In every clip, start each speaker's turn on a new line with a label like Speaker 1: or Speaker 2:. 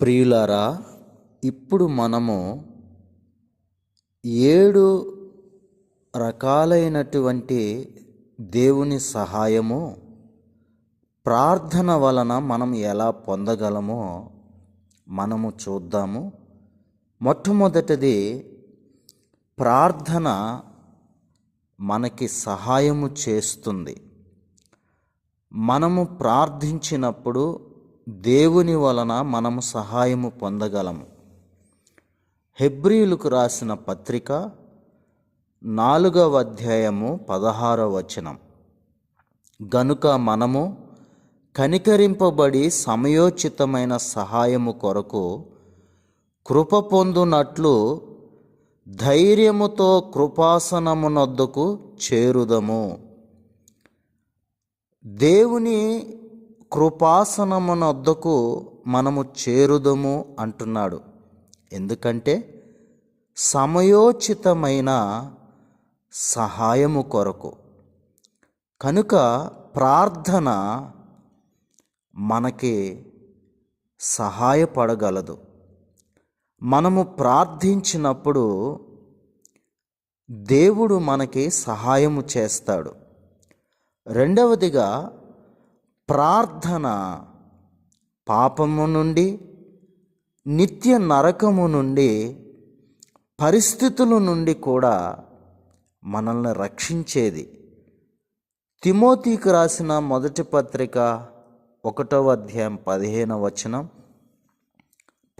Speaker 1: ప్రియులారా ఇప్పుడు మనము ఏడు రకాలైనటువంటి దేవుని సహాయము ప్రార్థన వలన మనం ఎలా పొందగలమో మనము చూద్దాము. మొట్టమొదటిది ప్రార్థన మనకి సహాయము చేస్తుంది. మనము ప్రార్థించినప్పుడు దేవుని వలన మనము సహాయము పొందగలము. హెబ్రియులకు రాసిన పత్రిక నాలుగవ అధ్యాయము పదహారవ వచనం. గనుక మనము కనికరింపబడి సమయోచితమైన సహాయము కొరకు కృప పొందునట్లు ధైర్యముతో కృపాసనమునొద్దకు చేరుదము. దేవుని కృపాసనమునొద్దకు మనము చేరుదము అంటున్నాడు. ఎందుకంటే సమయోచితమైన సహాయము కొరకు. కనుక ప్రార్థన మనకి సహాయపడగలదు. మనము ప్రార్థించినప్పుడు దేవుడు మనకి సహాయము చేస్తాడు. రెండవదిగా ప్రార్థన పాపము నుండి నిత్య నరకము నుండి పరిస్థితుల నుండి కూడా మనల్ని రక్షించేది. తిమోతికి రాసిన మొదటి పత్రిక ఒకటవ అధ్యాయం పదిహేనవ వచనం.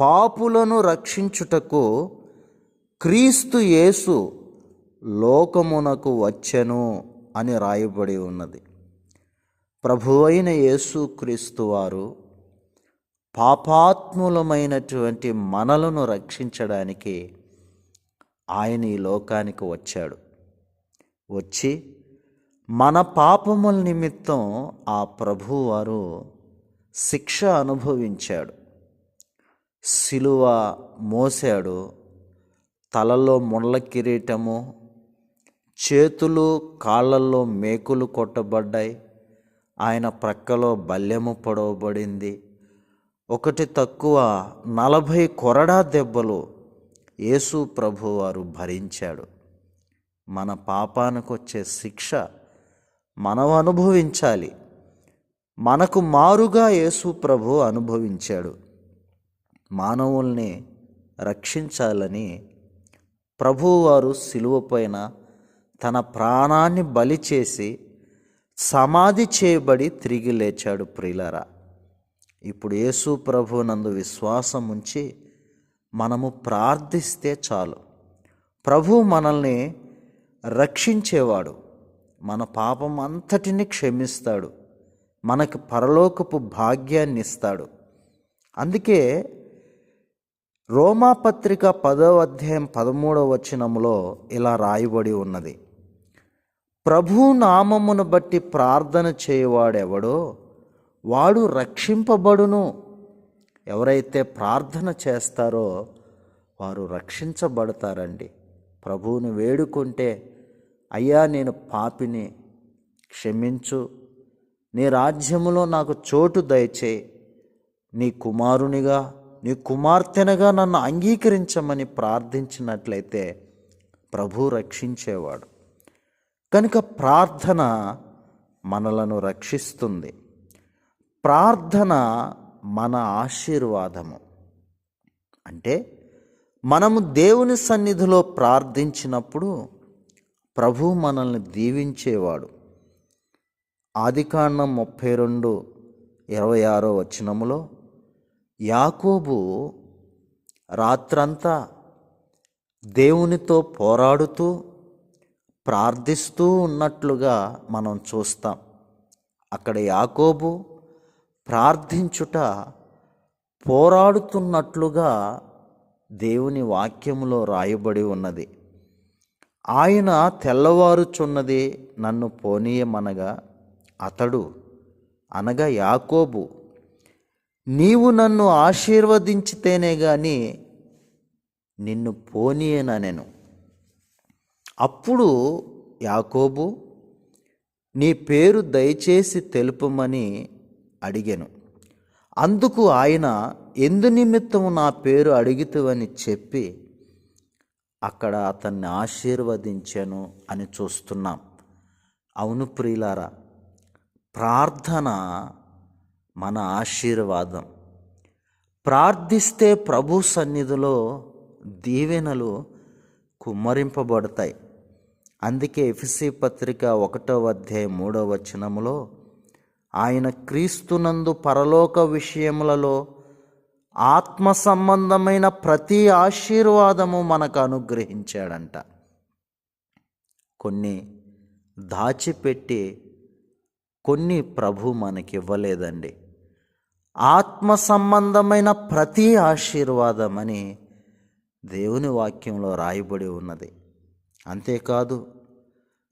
Speaker 1: పాపులను రక్షించుటకు క్రీస్తు యేసు లోకమునకు వచ్చెను అని రాయబడి ఉన్నది. ప్రభువైన యేసు క్రీస్తు వారు పాపాత్ములమైనటువంటి మనలను రక్షించడానికి ఆయన ఈ లోకానికి వచ్చాడు. వచ్చి మన పాపముల నిమిత్తం ఆ ప్రభువారు శిక్ష అనుభవించాడు. సిలువ మోసాడు తలలో ముళ్ళ కిరీటము చేతులు కాళ్ళల్లో మేకులు కొట్టబడ్డాయి. ఆయన ప్రక్కలో బల్లెము పొడవబడింది. ఒకటి తక్కువ నలభై కొరడా దెబ్బలు యేసు ప్రభువారు భరించాడు. మన పాపానికి వచ్చే శిక్ష మనం అనుభవించాలి మనకు మారుగా యేసు ప్రభు అనుభవించాడు. మానవుల్ని రక్షించాలని ప్రభువారు సిలువ పైన తన ప్రాణాన్ని బలి చేసి సమాధి చేయబడి తిరిగి లేచాడు ప్రియులరా. ఇప్పుడు యేసు ప్రభు నందు విశ్వాసం ఉంచి మనము ప్రార్థిస్తే చాలు. ప్రభు మనల్ని రక్షించేవాడు. మన పాపం అంతటిని క్షమిస్తాడు. మనకు పరలోకపు భాగ్యాన్ని ఇస్తాడు. అందుకే రోమాపత్రిక పదో అధ్యాయం పదమూడవ వచనములో ఇలా రాయబడి ఉన్నది. ప్రభు నామమును బట్టి ప్రార్థన చేయవాడెవడో వాడు రక్షింపబడును. ఎవరైతే ప్రార్థన చేస్తారో వారు రక్షించబడతారండి. ప్రభువును వేడుకుంటే అయ్యా నేను పాపిని క్షమించు. నీ రాజ్యములో నాకు చోటు దయచేయి నీ కుమారునిగా నీ కుమార్తెనగా నన్ను అంగీకరించమని ప్రార్థించినట్లయితే ప్రభు రక్షించేవాడు. కనుక ప్రార్థన మనలను రక్షిస్తుంది. ప్రార్థన మన ఆశీర్వాదము. అంటే మనము దేవుని సన్నిధిలో ప్రార్థించినప్పుడు ప్రభు మనల్ని దీవించేవాడు. ఆదికాండం ముప్పై రెండు ఇరవై ఆరో వచనములో యాకోబు రాత్రంతా దేవునితో పోరాడుతూ ప్రార్థిస్తూ ఉన్నట్లుగా మనం చూస్తాం. అక్కడ యాకోబు ప్రార్థించుట పోరాడుతున్నట్లుగా దేవుని వాక్యములో రాయబడి ఉన్నది. ఆయన తెల్లవారుచున్నది నన్ను పోనీయమనగా అతడు అనగా యాకోబు నీవు నన్ను ఆశీర్వదించితేనే గాని నిన్ను పోనీయననెను. అప్పుడు యాకోబు నీ పేరు దయచేసి తెలుపమని అడిగాను. అందుకు ఆయన ఎందు నిమిత్తము నా పేరు అడిగితువని చెప్పి అక్కడ అతన్ని ఆశీర్వదించాను అని చూస్తున్నాం. అవును ప్రియులారా ప్రార్థన మన ఆశీర్వాదం. ప్రార్థిస్తే ప్రభు సన్నిధిలో దీవెనలు కుమ్మరింపబడతాయి. అందుకే ఎఫ్సి పత్రిక ఒకటో అధ్యాయం మూడో వచనములో ఆయన క్రీస్తునందు పరలోక విషయములలో ఆత్మ సంబంధమైన ప్రతి ఆశీర్వాదము మనకు అనుగ్రహించాడంట. కొన్ని దాచిపెట్టి కొన్ని ప్రభు మనకి ఇవ్వలేదండి ఆత్మ సంబంధమైన ప్రతి ఆశీర్వాదమని దేవుని వాక్యంలో రాయబడి ఉన్నది. అంతేకాదు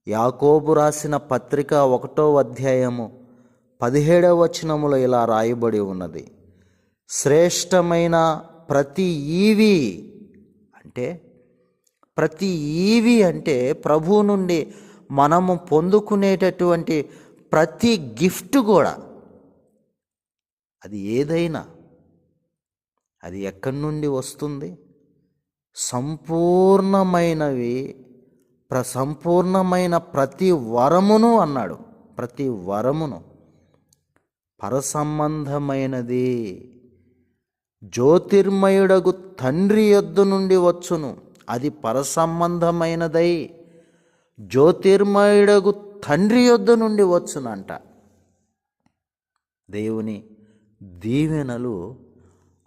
Speaker 1: యాకోబు రాసిన పత్రిక ఒకటో అధ్యాయము పదిహేడవ వచనములో ఇలా రాయబడి ఉన్నది. శ్రేష్టమైన ప్రతి ఈవి అంటే ప్రతి ఈవి అంటే ప్రభువు నుండి మనము పొందుకునేటటువంటి ప్రతి గిఫ్ట్ కూడా అది ఏదైనా అది ఎక్కడి నుండి వస్తుంది? సంపూర్ణమైనవి ప్ర సంపూర్ణమైన ప్రతి వరమును అన్నాడు. ప్రతి వరమును. పరసంబంధమైనది. జ్యోతిర్మయుడగు తండ్రి యొద్ద నుండి వచ్చును. అది పరసంబంధమైనదై జ్యోతిర్మయుడగు తండ్రి యొద్ద నుండి వచ్చునంట. దేవుని దీవెనలు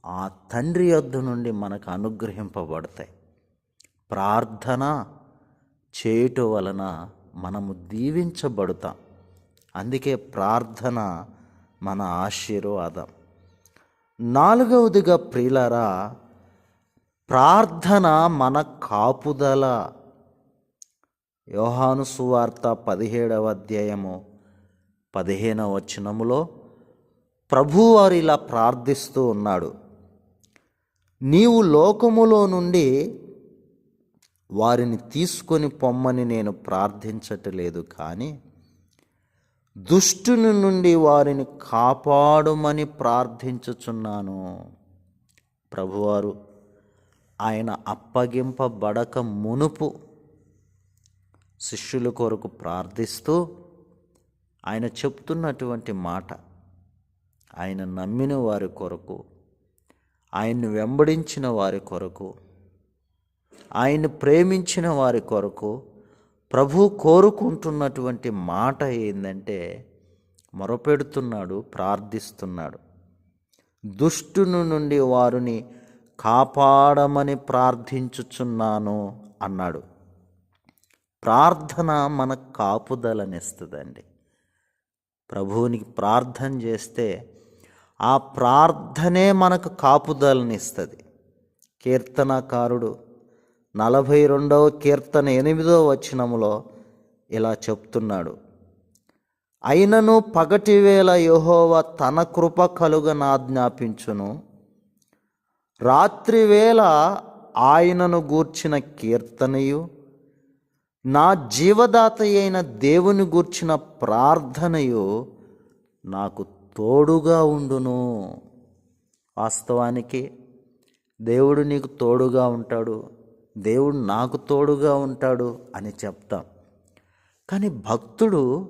Speaker 1: ఆ తండ్రి యొద్ద నుండి మనకు అనుగ్రహింపబడతాయి. ప్రార్థన చేయుట వలన మనము దీవించబడతాం. అందుకే ప్రార్థన మన ఆశీర్వాదం. నాలుగవదిగా ప్రియులరా ప్రార్థన మన కాపుదల. యోహాను సువార్త పదిహేడవ అధ్యాయము పదిహేనవ వచనములో ప్రభువారిలా ప్రార్థిస్తూ ఉన్నాడు. నీవు లోకములో నుండి వారిని తీసుకొని పొమ్మని నేను ప్రార్థించటలేదు కానీ దుష్టుని నుండి వారిని కాపాడుమని ప్రార్థించుచున్నాను. ప్రభువారు ఆయన అప్పగింపబడక మునుపు శిష్యుల కొరకు ప్రార్థిస్తూ ఆయన చెప్తున్నటువంటి మాట ఆయన నమ్మిన వారి కొరకు ఆయన్ని వెంబడించిన వారి కొరకు ఆయన ప్రేమించిన వారి కొరకు ప్రభు కోరుకుంటున్నటువంటి మాట ఏంటంటే మొరపెడుతున్నాడు ప్రార్థిస్తున్నాడు. దుష్టుని నుండి వారిని కాపాడమని ప్రార్థించుచున్నాను అన్నాడు. ప్రార్థన మన కాపుదలనిస్తుందండి ప్రభువునికి ప్రార్థన చేస్తే ఆ ప్రార్థనే మనకు కాపుదలనిస్తుంది కీర్తనకారుడు నలభై రెండవ కీర్తన ఎనిమిదవ వచనములో ఇలా చెప్తున్నాడు. అయినను పగటివేళ యహోవ తన కృప కలుగనాజ్ఞాపించును రాత్రివేళ ఆయనను గూర్చిన కీర్తనయు నా జీవదాత అయిన దేవుని గూర్చిన ప్రార్థనయు నాకు తోడుగా ఉండును. వాస్తవానికి దేవుడు నీకు తోడుగా ఉంటాడు. దేవుడు నాకు తోడుగా ఉంటాడు అని చెప్తాం. కానీ భక్తుడు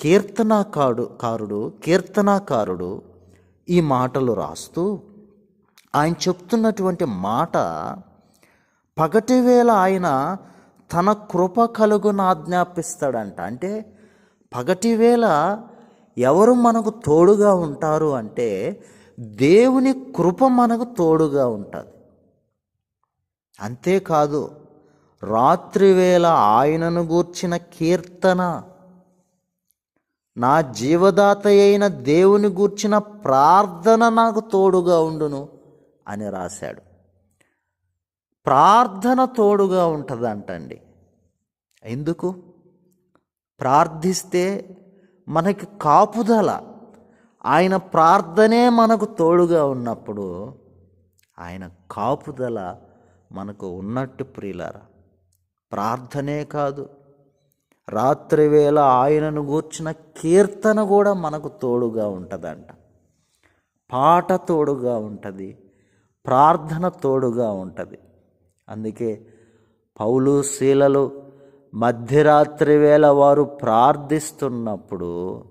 Speaker 1: కీర్తనాకాడు కారుడు కీర్తనాకారుడు ఈ మాటలు రాస్తూ ఆయన చెప్తున్నటువంటి మాట పగటి వేళ ఆయన తన కృప కలుగున ఆజ్ఞాపిస్తాడంట. అంటే పగటి వేళ ఎవరు మనకు తోడుగా ఉంటారు అంటే దేవుని కృప మనకు తోడుగా ఉంటుంది. అంతేకాదు రాత్రివేళ ఆయనను గూర్చిన కీర్తన నా జీవదాత అయిన దేవుని గూర్చిన ప్రార్థన నాకు తోడుగా ఉండును అని రాశాడు. ప్రార్థన తోడుగా ఉంటుందంటండి. ఎందుకు? ప్రార్థిస్తే మనకి కాపుదల ఆయన ప్రార్థనే మనకు తోడుగా ఉన్నప్పుడు ఆయన కాపుదల మనకు ఉన్నట్టు ప్రియులారా ప్రార్థనే కాదు. రాత్రివేళ ఆయనను గూర్చిన కీర్తన కూడా మనకు తోడుగా ఉంటుందంట. పాట తోడుగా ఉంటుంది. ప్రార్థన తోడుగా ఉంటుంది. అందుకే పౌలు శీలలు మధ్యరాత్రి వేళ వారు ప్రార్థిస్తున్నప్పుడు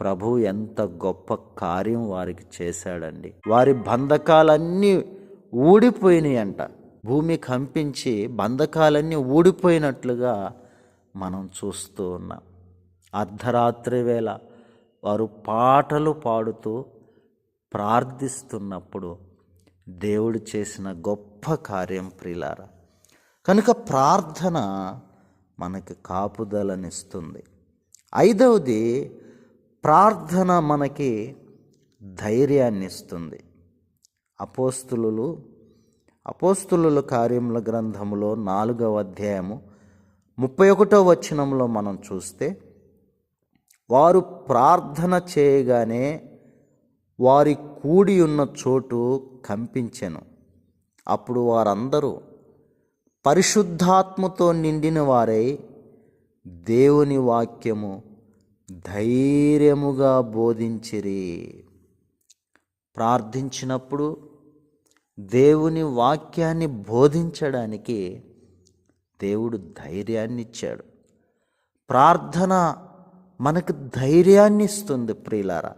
Speaker 1: ప్రభు ఎంత గొప్ప కార్యం వారికి చేశాడండి. వారి బంధకాలన్నీ ఊడిపోయినాయి అంట భూమి కంపించి బంధకాలన్నీ ఊడిపోయినట్లుగా మనం చూస్తూ ఉన్నాం. అర్ధరాత్రి వేళ వారు పాటలు పాడుతూ ప్రార్థిస్తున్నప్పుడు దేవుడు చేసిన గొప్ప కార్యం ప్రిలారా కనుక ప్రార్థన మనకి కాపుదలనిస్తుంది. ఐదవది ప్రార్థన మనకి ధైర్యాన్ని ఇస్తుంది అపోస్తులు అపోస్తుల కార్యముల గ్రంథములో నాలుగవ అధ్యాయము ముప్పై ఒకటో వచనంలో మనం చూస్తే వారు ప్రార్థన చేయగానే వారి కూడి ఉన్న చోటు కంపించెను. అప్పుడు వారందరూ పరిశుద్ధాత్మతో నిండిన వారై దేవుని వాక్యము ధైర్యముగా బోధించిరి. ప్రార్థించినప్పుడు దేవుని వాక్యాన్ని బోధించడానికి దేవుడు ధైర్యాన్ని ఇచ్చాడు ప్రార్థన మనకు ధైర్యాన్ని ఇస్తుంది ప్రియులారా.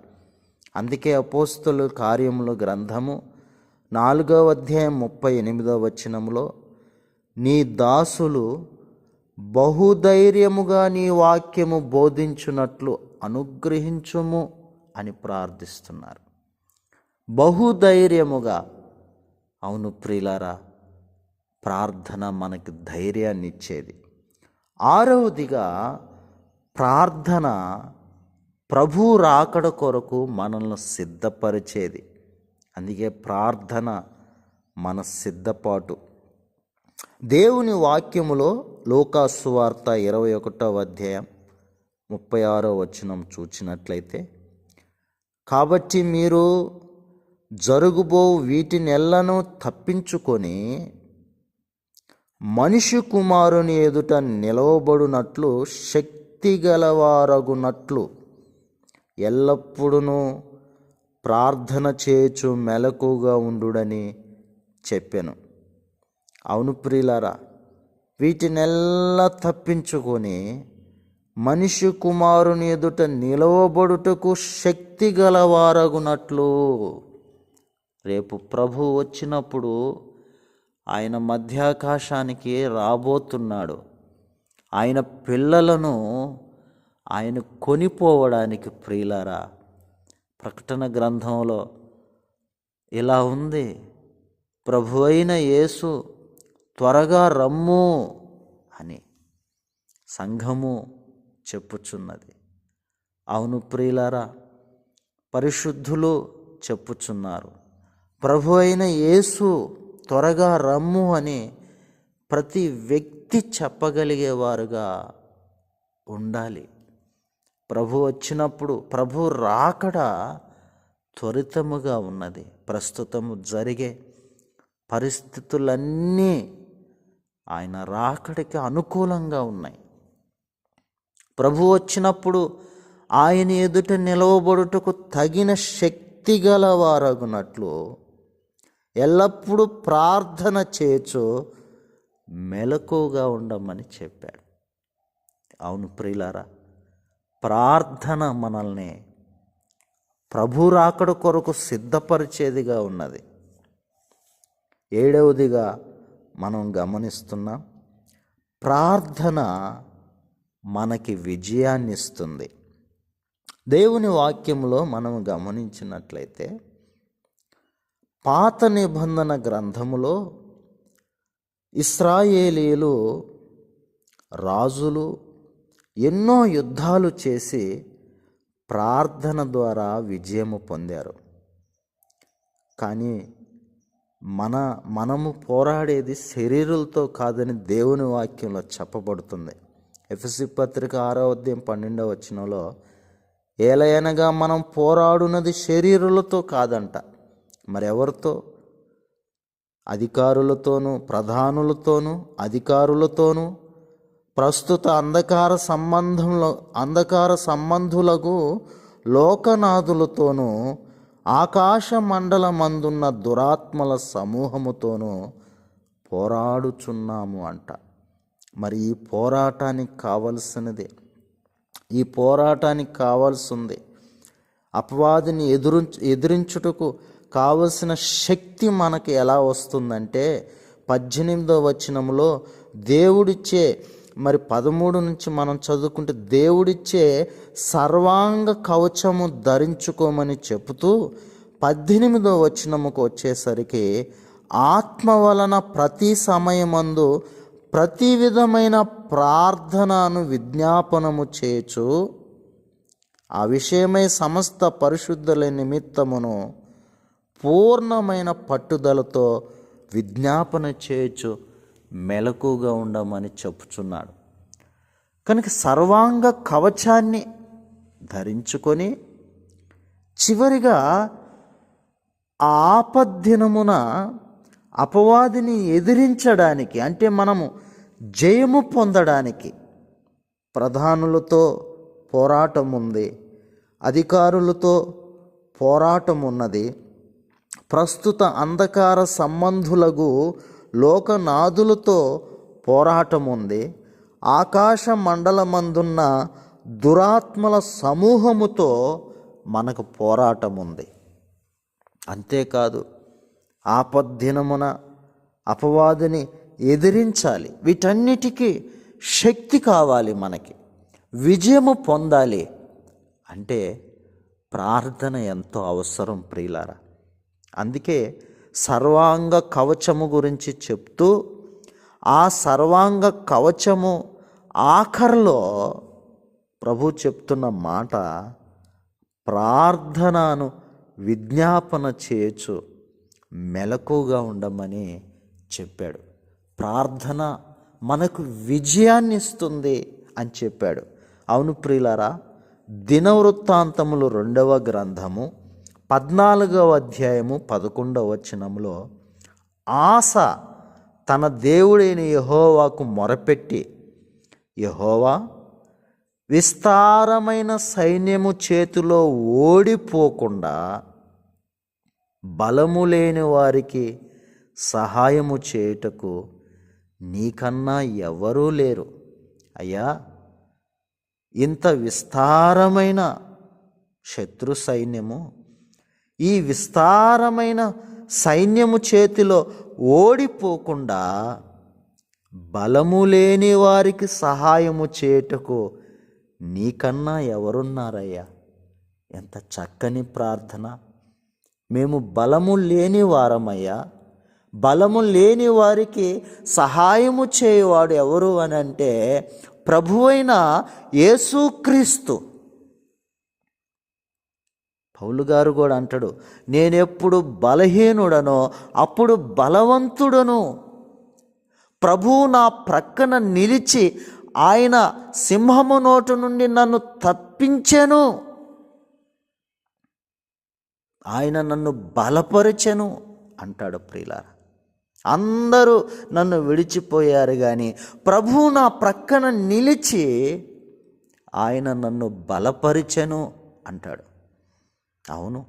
Speaker 1: అందుకే అపోస్తులు కార్యములు గ్రంథము నాలుగవ అధ్యాయం ముప్పై ఎనిమిదవ వచనంలో నీ దాసులు బహుధైర్యముగా నీ వాక్యము బోధించున్నట్లు అనుగ్రహించుము అని ప్రార్థిస్తున్నారు. బహుధైర్యముగా అవును ప్రియులారా ప్రార్థన మనకి ధైర్యాన్ని ఇచ్చేది ఆరవదిగా ప్రార్థన ప్రభు రాకడ కొరకు మనల్ని సిద్ధపరిచేది. అందుకే ప్రార్థన మన సిద్ధపాటు. దేవుని వాక్యములో లోకాసువార్త ఇరవై ఒకటవ అధ్యాయం ముప్పై ఆరో వచనం చూచినట్లయితే కాబట్టి మీరు జరుగుబో వీటినెల్లను తప్పించుకొని మనిషి కుమారుని ఎదుట నిలవబడునట్లు శక్తి గలవారగునట్లు ఎల్లప్పుడూ ప్రార్థన చేచు మెలకుగా ఉండుడని చెప్పాను. అవును ప్రియులారా వీటినెల్లా తప్పించుకొని మనిషి కుమారుని ఎదుట నిలవబడుటకు శక్తి గలవారగునట్లు రేపు ప్రభు వచ్చినప్పుడు ఆయన మధ్యాకాశానికి రాబోతున్నాడు. ఆయన పిల్లలను ఆయన కొనిపోవడానికి ప్రియులారా ప్రకటన గ్రంథంలో ఇలా ఉంది. ప్రభు అయిన యేసు త్వరగా రమ్ము అని సంఘము చెప్పుచున్నది. అవును ప్రియులారా పరిశుద్ధులు చెప్పుచున్నారు. ప్రభు అయిన యేసు త్వరగా రమ్ము అని ప్రతి వ్యక్తి చెప్పగలిగేవారుగా ఉండాలి. ప్రభు వచ్చినప్పుడు ప్రభు రాకడ త్వరితముగా ఉన్నది. ప్రస్తుతము జరిగే పరిస్థితులన్నీ ఆయన రాకడికి అనుకూలంగా ఉన్నాయి. ప్రభు వచ్చినప్పుడు ఆయన ఎదుట నిలవబడుటకు తగిన శక్తి గలవారగునట్లు ఎల్లప్పుడూ ప్రార్థన చేయొచ్చు మెలకుగా ఉండమని చెప్పాడు. అవును ప్రియులారా ప్రార్థన మనల్ని ప్రభు రాకడ కొరకు సిద్ధపరిచేదిగా ఉన్నది. ఏడవదిగా మనం గమనిస్తున్నాం ప్రార్థన మనకి విజయాన్ని ఇస్తుంది దేవుని వాక్యంలో మనం గమనించినట్లయితే పాత నిబంధన గ్రంథములో ఇస్రాయేలీలు రాజులు ఎన్నో యుద్ధాలు చేసి ప్రార్థన ద్వారా విజయము పొందారు. కానీ మన మనము పోరాడేది శరీరులతో కాదని దేవుని వాక్యంలో చెప్పబడుతుంది. ఎఫ్ఎస్సి పత్రిక ఆరో అధ్యాయం పన్నెండవ వచ్చినలో ఏలయనగా మనం పోరాడున్నది శరీరులతో కాదంట మరెవరితో? అధికారులతోనూ ప్రధానులతోనూ అధికారులతోనూ? ప్రస్తుత అంధకార సంబంధంలో అంధకార సంబంధులకు లోకనాథులతోనూ ఆకాశ మండలమందున్న దురాత్మల సమూహముతోనూ పోరాడుచున్నాము అంట. మరి ఈ పోరాటానికి కావలసినది ఈ పోరాటానికి కావాల్సింది. అపవాదిని ఎదురు ఎదిరించుటకు కావలసిన శక్తి మనకి ఎలా వస్తుందంటే పద్దెనిమిదో వచనంలో దేవుడిచ్చే మరి పదమూడు నుంచి మనం చదువుకుంటే దేవుడిచ్చే సర్వాంగ కవచము ధరించుకోమని చెబుతూ పద్దెనిమిదో వచనముకు వచ్చేసరికి ఆత్మ వలన ప్రతి సమయమందు ప్రతి విధమైన ప్రార్థనను విజ్ఞాపనము చేచు ఆ విషయమై సమస్త పరిశుద్ధుల నిమిత్తమును పూర్ణమైన పట్టుదలతో విజ్ఞాపన చేయొచ్చు మెలకుగా ఉండమని చెప్పుచున్నాడు. కనుక సర్వాంగ కవచాన్ని ధరించుకొని చివరిగా ఆపద్దినమున అపవాదిని ఎదిరించడానికి అంటే మనము జయము పొందడానికి ప్రధానులతో పోరాటం ఉంది అధికారులతో పోరాటం ఉన్నది ప్రస్తుత అంధకార సంబంధులకు లోకనాథులతో పోరాటం ఉంది ఆకాశ మండలమందున్న దురాత్మల సమూహముతో మనకు పోరాటం ఉంది అంతేకాదు ఆపద్దినమున అపవాదిని ఎదిరించాలి. వీటన్నిటికీ శక్తి కావాలి మనకి. విజయము పొందాలి. అంటే ప్రార్థన ఎంతో అవసరం ప్రియులారా. అందుకే సర్వాంగ కవచము గురించి చెప్తూ ఆ సర్వాంగ కవచము ఆఖరిలో ప్రభు చెప్తున్న మాట ప్రార్థనను విజ్ఞాపన చేయొచ్చు మెలకుగా ఉండమని చెప్పాడు. ప్రార్థన మనకు విజయాన్ని ఇస్తుంది అని చెప్పాడు. అవును ప్రియులారా దినవృత్తాంతములు రెండవ గ్రంథము. పద్నాలుగవ అధ్యాయము పదకొండవ వచనంలో ఆశ తన దేవుడైన యహోవాకు మొరపెట్టి యహోవా విస్తారమైన సైన్యము చేతిలో ఓడిపోకుండా బలము లేని వారికి సహాయము చేయుటకు నీకన్నా ఎవరూ లేరు. అయ్యా ఇంత విస్తారమైన శత్రు సైన్యము ఈ విస్తారమైన సైన్యము చేతిలో ఓడిపోకుండా బలము లేని వారికి సహాయము చేయుటకు నీకన్నా ఎవరున్నారయ్యా? ఎంత చక్కని ప్రార్థన. మేము బలము లేని వారమయ్యా. బలము లేని వారికి సహాయము చేయవాడు ఎవరు అని అంటే ప్రభువైన యేసుక్రీస్తు. పౌలు గారు కూడా అంటాడు నేనెప్పుడు బలహీనుడనో అప్పుడు బలవంతుడను. ప్రభువు నా ప్రక్కన నిలిచి ఆయన సింహము నోటు నుండి నన్ను తప్పించెను. ఆయన నన్ను బలపరిచెను అంటాడు ప్రియులార. అందరూ నన్ను విడిచిపోయారు కానీ ప్రభువు నా ప్రక్కన నిలిచి ఆయన నన్ను బలపరిచెను అంటాడు. అవును.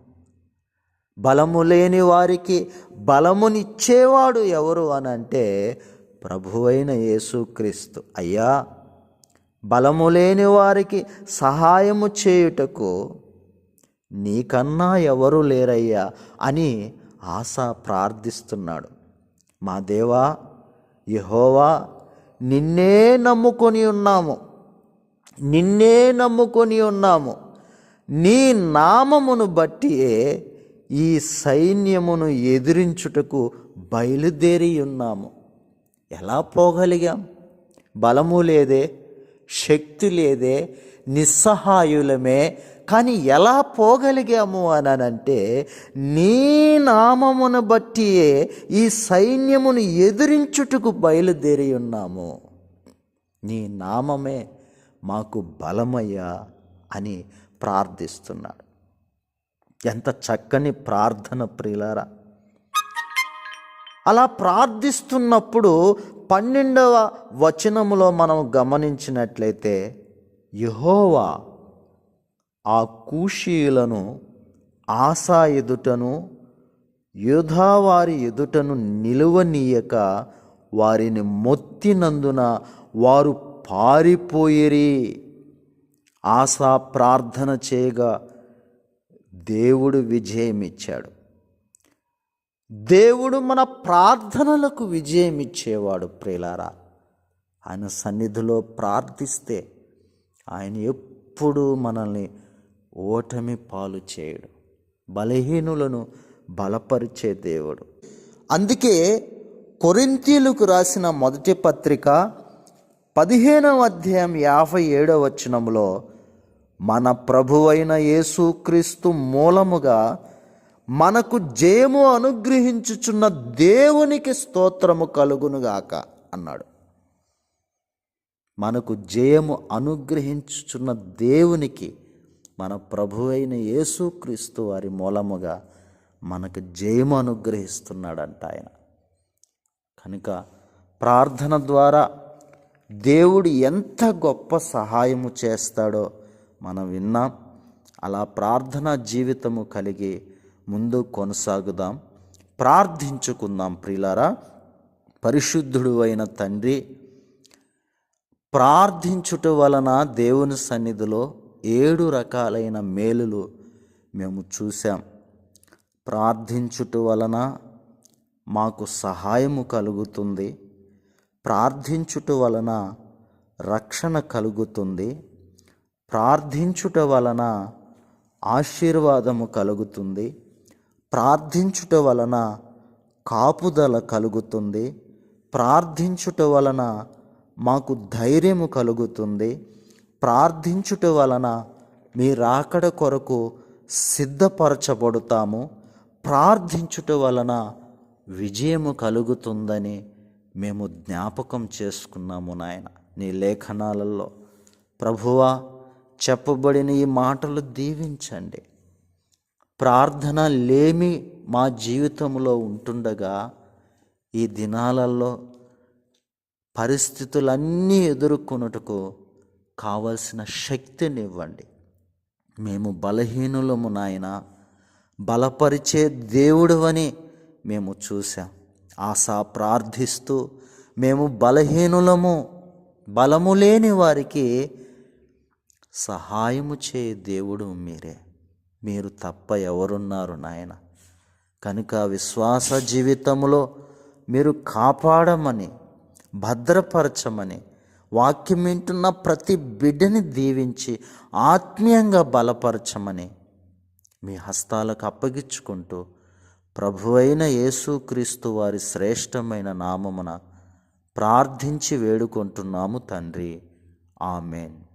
Speaker 1: బలము లేని వారికి బలమునిచ్చేవాడు ఎవరు అని అంటే ప్రభువైన యేసుక్రీస్తు అయ్యా బలము లేని వారికి సహాయము చేయుటకు నీకన్నా ఎవరు లేరయ్యా అని ఆశ ప్రార్థిస్తున్నాడు. మా దేవా యహోవా నిన్నే నమ్ముకొని ఉన్నాము. నిన్నే నమ్ముకొని ఉన్నాము. నీ నామమును బట్టియే ఈ సైన్యమును ఎదిరించుటకు బయలుదేరి ఉన్నాము. ఎలా పోగలిగాం? బలము లేదే శక్తి లేదే నిస్సహాయులమే. కానీ ఎలా పోగలిగాము అనంటే నీ నామమును బట్టియే ఈ సైన్యమును ఎదిరించుటకు బయలుదేరి ఉన్నాము. నీ నామమే మాకు బలమయ్యా అని ప్రార్థిస్తున్నాడు. ఎంత చక్కని ప్రార్థన ప్రియులారా. అలా ప్రార్థిస్తున్నప్పుడు పన్నెండవ వచనములో మనం గమనించినట్లయితే యహోవా ఆ కూషీలను ఆశా ఎదుటను యూధావారి ఎదుటను నిలువనీయక వారిని మొత్తినందున వారు పారిపోయిరి. ఆశా ప్రార్థన చేయగా దేవుడు విజయం ఇచ్చాడు దేవుడు మన ప్రార్థనలకు విజయం ఇచ్చేవాడు ప్రియులారా. ఆయన సన్నిధిలో ప్రార్థిస్తే ఆయన ఎప్పుడూ మనల్ని ఓటమి పాలు చేయడు. బలహీనులను బలపరిచే దేవుడు. అందుకే కొరింతీలకు రాసిన మొదటి పత్రిక పదిహేనవ అధ్యాయం యాభై ఏడవ వచనంలో మన ప్రభువైన యేసుక్రీస్తు మూలముగా మనకు జయము అనుగ్రహించుచున్న దేవునికి స్తోత్రము కలుగునుగాక అన్నాడు. మనకు జయము అనుగ్రహించుచున్న దేవునికి మన ప్రభు అయిన యేసుక్రీస్తు వారి మూలముగా మనకు జయము అనుగ్రహిస్తున్నాడంట ఆయన. కనుక ప్రార్థన ద్వారా దేవుడు ఎంత గొప్ప సహాయము చేస్తాడో మనం విన్నాం అలా ప్రార్థన జీవితము కలిగి ముందు కొనసాగుదాం. ప్రార్థించుకుందాం ప్రిలారా. పరిశుద్ధుడు అయిన తండ్రి ప్రార్థించుట వలన దేవుని సన్నిధిలో ఏడు రకాలైన మేలులు మేము చూసాం ప్రార్థించుట వలన మాకు సహాయము కలుగుతుంది. ప్రార్థించుట వలన రక్షణ కలుగుతుంది. ప్రార్థించుట వలన ఆశీర్వాదము కలుగుతుంది. ప్రార్థించుట వలన కాపుదల కలుగుతుంది. ప్రార్థించుట వలన మాకు ధైర్యము కలుగుతుంది. ప్రార్థించుట వలన మీ రాకడ కొరకు సిద్ధపరచబడుతాము. ప్రార్థించుట వలన విజయము కలుగుతుందని మేము జ్ఞాపకం చేసుకున్నాము నాయన. నీ లేఖనాలలో ప్రభువా చెప్పబడిన ఈ మాటలు దీవించండి. ప్రార్థన లేమి మా జీవితంలో ఉంటుండగా ఈ దినాలలో పరిస్థితులన్నీ ఎదుర్కొనుటకు కావలసిన శక్తినివ్వండి. మేము బలహీనులము నాయన బలపరిచే దేవుడు అని మేము చూసాం ఆశా ప్రార్థిస్తూ మేము బలహీనులము బలము లేని వారికి సహాయము చే దేవుడు మీరే. మీరు తప్ప ఎవరున్నారు నాయన? కనుక విశ్వాస జీవితంలో మీరు కాపాడమని భద్రపరచమని వాక్యం వింటున్న ప్రతి బిడ్డని దీవించి ఆత్మీయంగా బలపరచమని మీ హస్తాలకు అప్పగించుకుంటూ ప్రభువైన యేసుక్రీస్తు వారి శ్రేష్టమైన నామమున ప్రార్థించి వేడుకుంటున్నాము తండ్రి. ఆమెన్.